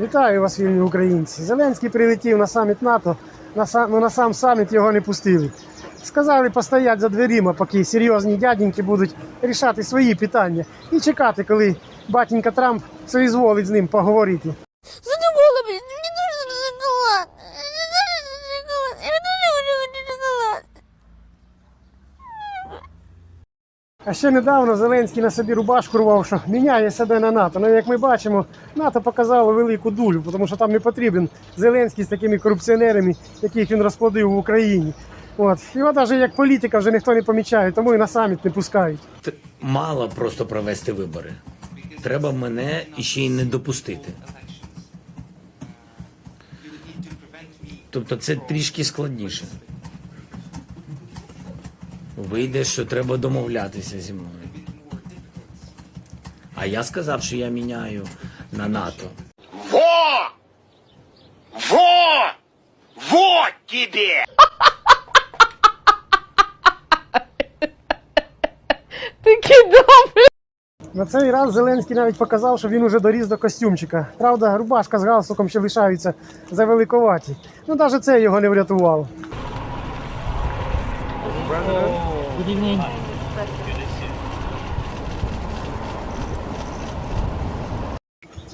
Вітаю вас, вільні українці. Зеленський прилетів на саміт НАТО, на сам, ну, на сам саміт його не пустили. Сказали постояти за дверима, поки серйозні дяденьки будуть рішати свої питання і чекати, коли батінка Трамп соізволить з ним поговорити. А ще недавно Зеленський на собі рубашку рвав, що міняє себе на НАТО. Ну, як ми бачимо, НАТО показало велику дулю, тому що там не потрібен Зеленський з такими корупціонерами, яких він розплодив в Україні. От. Його навіть як політика вже ніхто не помічає, тому і на саміт не пускають. Мало просто провести вибори. Треба мене іще й не допустити. Тобто це трішки складніше. Вийде, що треба домовлятися зі мною. А я сказав, що я міняю на НАТО. Во! Во! Вот тебе! На цей раз Зеленський навіть показав, що він уже доріс до костюмчика. Правда, рубашка з галстуком ще лишаються за великоваті. Ну, навіть це його не врятувало.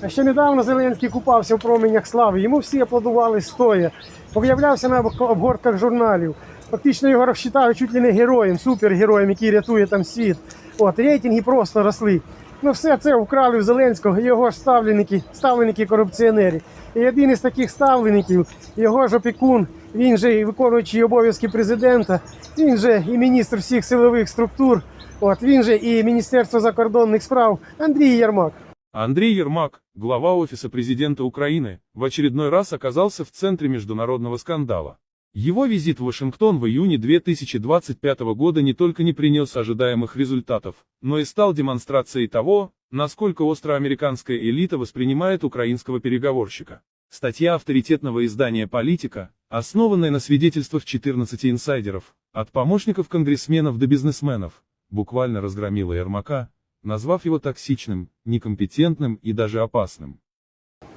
А ще недавно Зеленський купався в променях слави. Йому всі аплодували стоя. Появлявся на об- обгортках журналів. Фактично його розчитали чуть ли не героєм, супергероєм, який рятує там світ. От рейтинги просто росли. Ну все це вкрали в Зеленського його ж ставленики, ставленики корупціонери. І один із таких ставлеників, його ж опікун, він же і виконуючий обов'язки президента, він же і міністр всіх силових структур. От він же і Міністерство закордонних справ Андрій Єрмак. Андрей Ермак, глава Офиса президента Украины, в очередной раз оказался в центре международного скандала. Его визит в Вашингтон в июне 2025 года не только не принес ожидаемых результатов, но и стал демонстрацией того, насколько остро американская элита воспринимает украинского переговорщика. Статья авторитетного издания «Политика», основанная на свидетельствах 14 инсайдеров, от помощников конгрессменов до бизнесменов, буквально разгромила Ермака, назвав его токсичным, некомпетентным и даже опасным.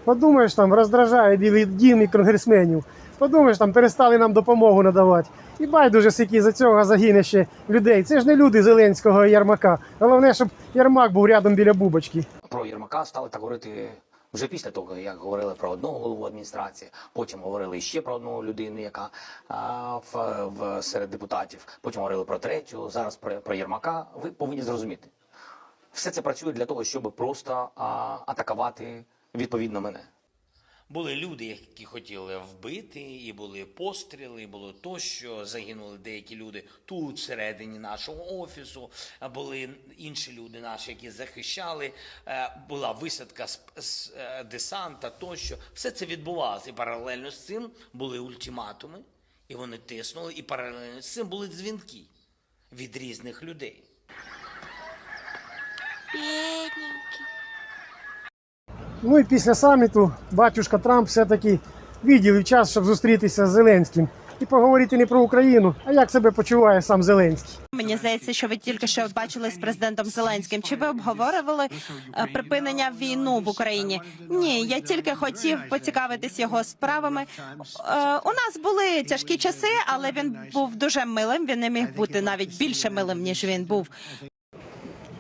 Подумаєш, там роздражає білий дім і конгресменів. Подумаєш, там перестали нам допомогу надавати. І байдуже, скільки за цього загине ще людей. Це ж не люди Зеленського і Ярмака. Головне, щоб Ярмак був рядом біля бубочки. Про Єрмака стали так говорити вже після того, як говорили про одного голову адміністрації, потім говорили ще про одну людину, яка а, в, в серед депутатів, потім говорили про третю. Зараз про, про Єрмака. Ви повинні зрозуміти. Все це працює для того, щоб просто а, атакувати відповідно мене. Були люди, які хотіли вбити, і були постріли, і було то, що загинули деякі люди тут, всередині нашого офісу. Були інші люди наші, які захищали. е, Була висадка з, е, десанта, тощо. Все це відбувалося. І паралельно з цим були ультиматуми, і вони тиснули, і паралельно з цим були дзвінки від різних людей. Ну і після саміту батюшка Трамп все-таки виділив час, щоб зустрітися з Зеленським. І поговорити не про Україну, а як себе почуває сам Зеленський. Мені здається, що ви тільки що бачили з президентом Зеленським. Чи ви обговорювали е, припинення війну в Україні? Ні, я тільки хотів поцікавитись його справами. Е, У нас були тяжкі часи, але він був дуже милим. Він не міг бути навіть більше милим, ніж він був.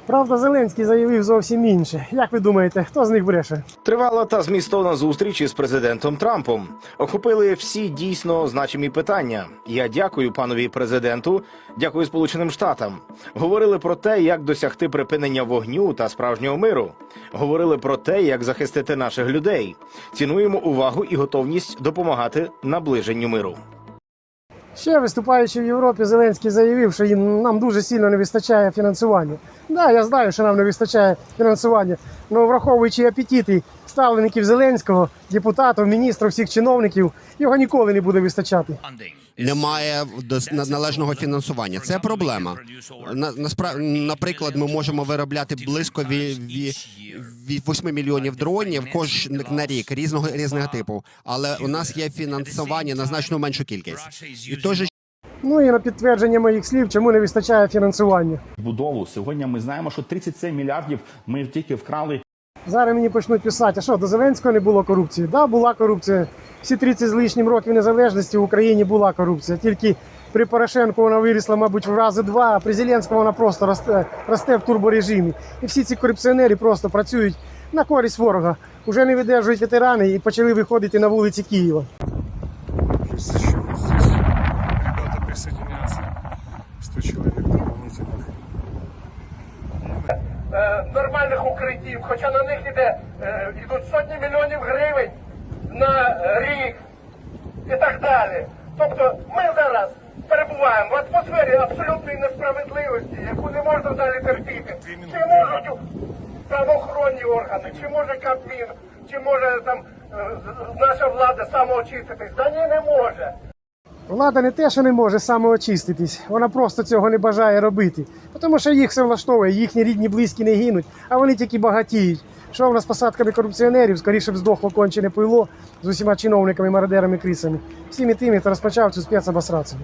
Правда, Зеленський заявив зовсім інше. Як ви думаєте, хто з них бреше? Тривала та змістовна зустріч із президентом Трампом. Охопили всі дійсно значимі питання. Я дякую панові президенту, дякую Сполученим Штатам. Говорили про те, як досягти припинення вогню та справжнього миру. Говорили про те, як захистити наших людей. Цінуємо увагу і готовність допомагати наближенню миру. Ще виступаючи в Європі, Зеленський заявив, що їм нам дуже сильно не вистачає фінансування. Да, я знаю, що нам не вистачає фінансування. але враховуючи апетити ставлеників Зеленського, депутатів, міністрів, всіх чиновників, його ніколи не буде вистачати. Немає належного фінансування. Це проблема. Наприклад, ми можемо виробляти близько від, від 8 мільйонів дронів кожен на рік різного різного типу. Але у нас є фінансування на значно меншу кількість. І же Ну і на підтвердження моїх слів, чому не вистачає фінансування. будову. Сьогодні ми знаємо, що 37 мільярдів ми тільки вкрали Зараз мені почнуть писати, а що, до Зеленського не було корупції? Так, да, була корупція. Всі 30 з лишнім років незалежності в Україні була корупція. Тільки при Порошенку вона вирісла, мабуть, в рази два, а при Зеленському вона просто росте, росте в турборежимі. І всі ці корупціонери просто працюють на користь ворога. Уже не видержують ветерани і почали виходити на вулиці Києва. Здесь ребята присоединятся. 100 человек укриттів, хоча на них іде е, йдуть сотні мільйонів гривень на е, рік і так далі. Тобто ми зараз перебуваємо в атмосфері абсолютної несправедливості, яку не можна далі терпіти. Чи можуть правоохоронні органи, чи може Кабмін, чи може там е, наша влада самоочиститись? Да ні, не може. Влада не те, що не може самоочиститись, вона просто цього не бажає робити. Тому що їх все влаштовує, їхні рідні, близькі не гинуть, а вони тільки багатіють. Що в нас з посадками корупціонерів, скоріше б здохло кончене пило з усіма чиновниками, мародерами, крисами. Всіми тими, хто розпочав цю спецобосрацію.